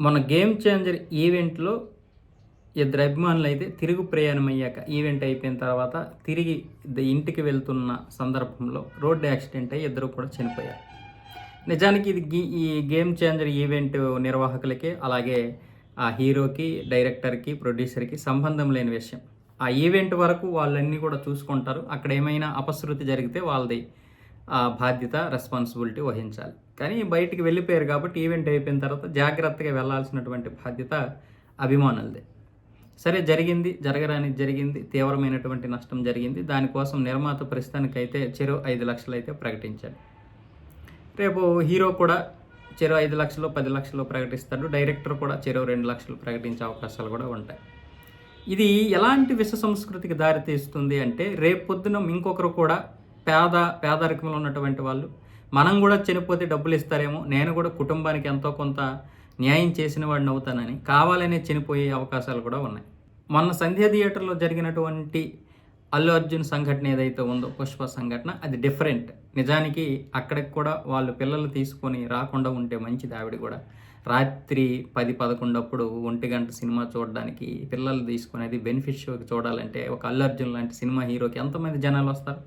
మన game changer ఈవెంట్లో ఇద్దరు అభిమానులు అయితే తిరుగు ప్రయాణం అయ్యాక ఈవెంట్ అయిపోయిన తర్వాత తిరిగి ఇంటికి వెళ్తున్న సందర్భంలో రోడ్డు యాక్సిడెంట్ అయ్యి ఇద్దరు కూడా చనిపోయారు. నిజానికి ఇది గీ- ఈ గేమ్ చేంజర్ ఈవెంట్ నిర్వాహకులకి అలాగే ఆ హీరోకి డైరెక్టర్కి ప్రొడ్యూసర్కి సంబంధం లేని విషయం. ఆ ఈవెంట్ వరకు వాళ్ళన్నీ కూడా చూసుకుంటారు. అక్కడ ఏమైనా అపశృతి జరిగితే వాళ్ళది బాధ్యత రెస్పాన్సిబిలిటీ వహించాలి. కానీ బయటికి వెళ్ళిపోయారు కాబట్టి ఈవెంట్ అయిపోయిన తర్వాత జాగ్రత్తగా వెళ్ళాల్సినటువంటి బాధ్యత అభిమానులదే. సరే జరిగింది జరగరానికి జరిగింది తీవ్రమైనటువంటి నష్టం జరిగింది. దానికోసం నిర్మాత ప్రస్తుతానికైతే చెరో ఐదు లక్షలు అయితే ప్రకటించాడు. రేపు హీరో కూడా చెరో ఐదు లక్షలు పది లక్షలు ప్రకటిస్తాడు. డైరెక్టర్ కూడా చెరో రెండు లక్షలు ప్రకటించే అవకాశాలు కూడా ఉంటాయి. ఇది ఎలాంటి విష సంస్కృతికి దారితీస్తుంది అంటే రేపు పొద్దున ఇంకొకరు కూడా పేద పేదరికంలో ఉన్నటువంటి వాళ్ళు. మనం కూడా చనిపోతే డబ్బులు ఇస్తారేమో నేను కూడా కుటుంబానికి ఎంతో కొంత న్యాయం చేసిన వాడిని అవుతానని కావాలనే చనిపోయే అవకాశాలు కూడా ఉన్నాయి. మొన్న సంధ్య థియేటర్లో జరిగినటువంటి అల్లు అర్జున్ సంఘటన ఏదైతే ఉందో పుష్ప సంఘటన అది డిఫరెంట్ నిజానికి అక్కడికి కూడా వాళ్ళు పిల్లలు తీసుకొని రాకుండా ఉంటే మంచిది ఆవిడ కూడా. రాత్రి పది పదకొండప్పుడు ఒంటి గంట సినిమా చూడడానికి పిల్లలు తీసుకునేది బెనిఫిట్ షోకి చూడాలంటే ఒక అల్లు అర్జున్ లాంటి సినిమా హీరోకి ఎంతమంది జనాలు వస్తారు?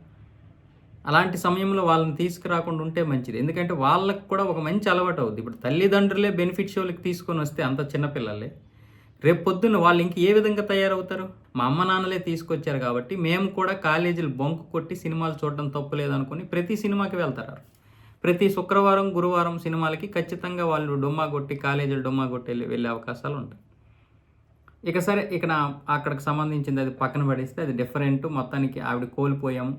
అలాంటి సమయంలో వాళ్ళని తీసుకురాకుండా ఉంటే మంచిది. ఎందుకంటే వాళ్ళకు కూడా ఒక మంచి అలవాటు అవుద్ది. ఇప్పుడు తల్లిదండ్రులే బెనిఫిట్ షోలకి తీసుకొని వస్తే అంత చిన్నపిల్లలే రేపు పొద్దున్న వాళ్ళు ఇంక ఏ విధంగా తయారవుతారు? మా అమ్మ నాన్నలే తీసుకొచ్చారు కాబట్టి మేము కూడా కాలేజీలు బొంకు కొట్టి సినిమాలు చూడడం తప్పులేదనుకుని ప్రతి సినిమాకి వెళ్తారు. ప్రతి శుక్రవారం గురువారం సినిమాలకి ఖచ్చితంగా వాళ్ళు డొమ్మా కొట్టి కాలేజీలు డొమ్మా కొట్టి వెళ్ళే అవకాశాలు ఉంటాయి. ఇక సరే ఇక నా అక్కడికి సంబంధించింది అది పక్కన పడేస్తే అది డిఫరెంట్ మొత్తానికి ఆవిడ కోల్పోయాము.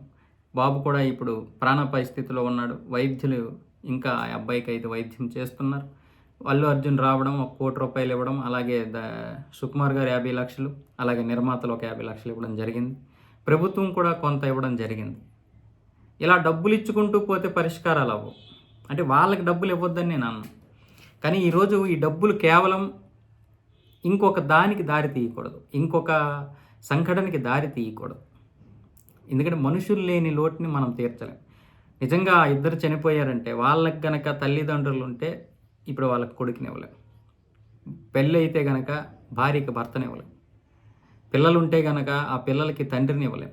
బాబు కూడా ఇప్పుడు ప్రాణ పరిస్థితిలో ఉన్నాడు. వైద్యులు ఇంకా ఆ అబ్బాయికి అయితే వైద్యం చేస్తున్నారు. అల్లు అర్జున్ రావడం ఒక కోటి రూపాయలు ఇవ్వడం అలాగే ద సుకుమార్ గారు యాభై లక్షలు అలాగే నిర్మాతలు ఒక యాభై లక్షలు ఇవ్వడం జరిగింది. ప్రభుత్వం కూడా కొంత ఇవ్వడం జరిగింది. ఇలా డబ్బులు ఇచ్చుకుంటూ పోతే పరిష్కారాలు అవ్వవు. అంటే వాళ్ళకి డబ్బులు ఇవ్వద్దని నేను అన్నాను కానీ ఈరోజు ఈ డబ్బులు కేవలం ఇంకొక దానికి దారి తీయకూడదు. ఇంకొక సంఘటనకి దారి తీయకూడదు. ఎందుకంటే మనుషులు లేని లోటుని మనం తీర్చలేం. నిజంగా ఆ ఇద్దరు చనిపోయారంటే వాళ్ళకి గనక తల్లిదండ్రులు ఉంటే ఇప్పుడు వాళ్ళకి కొడుకుని ఇవ్వలేం. పెళ్ళి అయితే గనక భార్యకి భర్తని ఇవ్వలేం. పిల్లలు ఉంటే గనక ఆ పిల్లలకి తండ్రిని ఇవ్వలేం.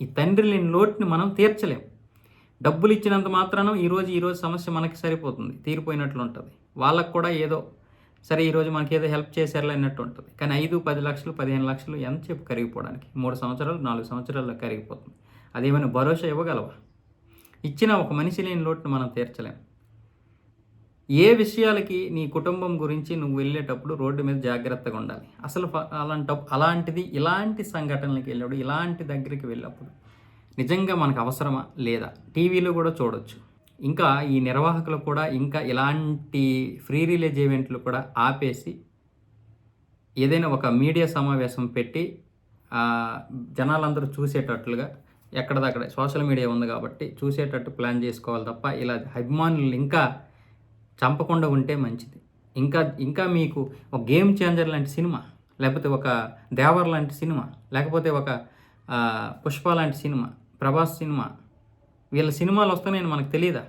ఈ తండ్రి లేని లోటుని మనం తీర్చలేం. డబ్బులు ఇచ్చినంత మాత్రాన ఈరోజు ఈరోజు సమస్య మనకి సరిపోతుంది. తీరిపోయినట్లు ఉంటుంది. వాళ్ళకు కూడా ఏదో సరే ఈరోజు మనకి ఏదో హెల్ప్ చేశారులే అన్నట్టు ఉంటుంది. కానీ ఐదు పది లక్షలు పదిహేను లక్షలు ఎంత చెప్పు కరిగిపోవడానికి? మూడు సంవత్సరాలు నాలుగు సంవత్సరాల్లో కరిగిపోతుంది. అదేమైనా భరోసా ఇవ్వగలవా? ఇచ్చిన ఒక మనిషి లేని లోటును మనం తీర్చలేం. ఏ విషయాలకి నీ కుటుంబం గురించి నువ్వు వెళ్ళేటప్పుడు రోడ్డు మీద జాగ్రత్తగా ఉండాలి. అసలు అలాంటి అలాంటిది ఇలాంటి సంఘటనలకు వెళ్ళినప్పుడు ఇలాంటి దగ్గరికి వెళ్ళినప్పుడు నిజంగా మనకు అవసరమా? లేదా? టీవీలో కూడా చూడొచ్చు. ఇంకా ఈ నిర్వాహకులు కూడా ఇంకా ఇలాంటి ఫ్రీ రిలీజ్ ఈవెంట్లు కూడా ఆపేసి ఏదైనా ఒక మీడియా సమావేశం పెట్టి జనాలందరూ చూసేటట్లుగా ఎక్కడిదక్కడ సోషల్ మీడియా ఉంది కాబట్టి చూసేటట్టు ప్లాన్ చేసుకోవాలి తప్ప ఇలా అభిమానులు ఇంకా చంపకుండా ఉంటే మంచిది. ఇంకా ఇంకా మీకు ఒక గేమ్ చేంజర్ లాంటి సినిమా లేకపోతే ఒక దేవర్ లాంటి సినిమా లేకపోతే ఒక పుష్ప లాంటి సినిమా ప్రభాస్ సినిమా వీళ్ళ సినిమాలు వస్తున్నాయని మనకు తెలియదా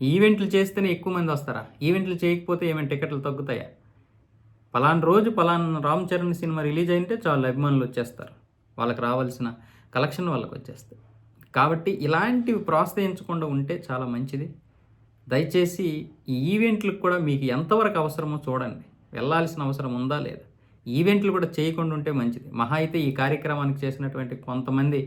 ఈవెంట్లు చేస్తేనే ఎక్కువ మంది వస్తారా? ఈవెంట్లు చేయకపోతే ఏమైనా టికెట్లు తగ్గుతాయా? పలానా రోజు పలానా రామ్ చరణ్ సినిమా రిలీజ్ అయితే చాలు అభిమానులు వచ్చేస్తారు. వాళ్ళకి రావాల్సిన కలెక్షన్ వాళ్ళకి వచ్చేస్తాయి. కాబట్టి ఇలాంటివి ప్రోత్సహించకుండా ఉంటే చాలా మంచిది. దయచేసి ఈ ఈవెంట్లకు కూడా మీకు ఎంతవరకు అవసరమో చూడండి. వెళ్ళాల్సిన అవసరం ఉందా లేదా? ఈవెంట్లు కూడా చేయకుండా ఉంటే మంచిది. మహా అయితే ఈ కార్యక్రమానికి చేసినటువంటి కొంతమంది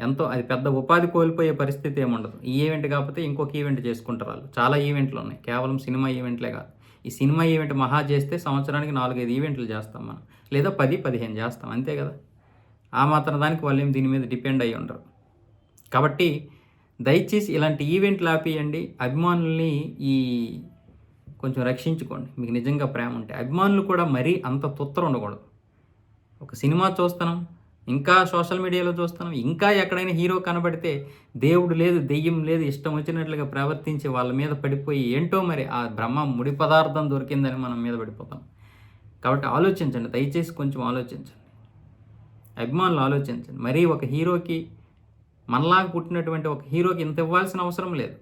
ఎంతో అది పెద్ద ఉపాధి కోల్పోయే పరిస్థితి ఏముండదు. ఈ ఈవెంట్ కాకపోతే ఇంకొక ఈవెంట్ చేసుకుంటారు వాళ్ళు. చాలా ఈవెంట్లు ఉన్నాయి. కేవలం సినిమా ఈవెంట్లే కాదు. ఈ సినిమా ఈవెంట్ మహా చేస్తే సంవత్సరానికి నాలుగైదు ఈవెంట్లు చేస్తాం మనం. లేదా పది పదిహేను చేస్తాం. అంతే కదా? ఆ మాత్రం దానికి వాళ్ళు ఏం దీని మీద డిపెండ్ అయ్యి ఉండరు. కాబట్టి దయచేసి ఇలాంటి ఈవెంట్లు ఆపేయండి. అభిమానుల్ని ఈ కొంచెం రక్షించుకోండి. మీకు నిజంగా ప్రేమ ఉంటే. అభిమానులు కూడా మరీ అంత తొత్తర ఉండకూడదు. ఒక సినిమా చూస్తున్నాం. ఇంకా సోషల్ మీడియాలో చూస్తున్నాం. ఇంకా ఎక్కడైనా హీరో కనబడితే దేవుడు లేదు దెయ్యం లేదు ఇష్టం వచ్చినట్లుగా ప్రవర్తించి వాళ్ళ మీద పడిపోయి ఏంటో మరి ఆ బ్రహ్మ ముడి పదార్థం దొరికిందని మనం మీద పడిపోతాం. కాబట్టి ఆలోచించండి దయచేసి కొంచెం ఆలోచించండి. అభిమానులు ఆలోచించండి. మరీ ఒక హీరోకి మనలాగా పుట్టినటువంటి ఒక హీరోకి ఇంత ఇవ్వాల్సిన అవసరం లేదు.